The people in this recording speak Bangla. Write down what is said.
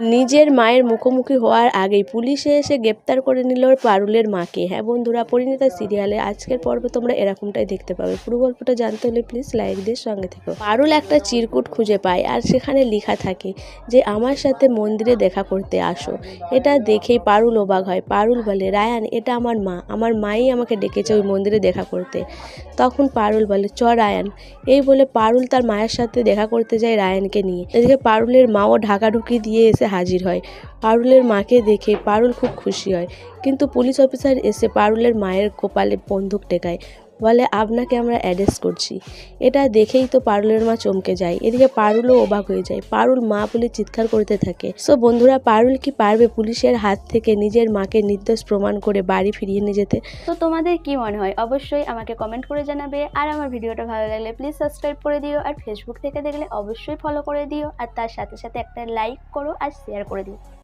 নিজের মায়ের মুখোমুখি হওয়ার আগেই পুলিশে এসে গ্রেপ্তার করে নিল পারুলের মাকে। হ্যাঁ বন্ধুরা, পরিণীতা সিরিয়ালে আজকের পর্বে তোমরা এরকমটাই দেখতে পাবে। পুরো গল্পটা জানতে হলে প্লিজ লাইক দিয়ে সঙ্গে থেকো। পারুল একটা চিরকুট খুঁজে পায় আর সেখানে লেখা থাকে যে, আমার সাথে মন্দিরে দেখা করতে আসো। এটা দেখেই পারুল অবাক হয়। পারুল বলে, রায়ান, এটা আমার মা। আমার মাই আমাকে ডেকেছে ওই মন্দিরে দেখা করতে। তখন পারুল বলে, চ রায়ান। এই বলে পারুল তার মায়ের সাথে দেখা করতে যায় রায়ানকে নিয়ে। এদিকে পারুলের মাও ঢাকাঢুকি দিয়ে এসে হাজির হয়। পারুলের মাকে দেখে পারুল খুব খুশি হয়। কিন্তু পুলিশ অফিসার এসে পারুলের মায়ের কপালে বন্দুক টেকায় বলে, আপনাকে আমরা অ্যারেস্ট করছি। এটা দেখেই তো পারুলের মা চমকে যায়। এদিকে পারুলও অবাক হয়ে যায়। পারুল মা বলে চিৎকার করতে থাকে। সো বন্ধুরা, পারুল কি পারবে পুলিশের হাত থেকে নিজের মাকে নির্দোষ প্রমাণ করে বাড়ি ফিরিয়ে নিয়ে যেতে? তো তোমাদের কি মনে হয়? অবশ্যই আমাকে কমেন্ট করে জানাবে। আর আমার ভিডিওটা ভালো লাগলে প্লিজ সাবস্ক্রাইব করে দিও। আর ফেসবুক থেকে দেখলে অবশ্যই ফলো করে দিও। আর তার সাথে সাথে একটা লাইক করো আর শেয়ার করে দিও।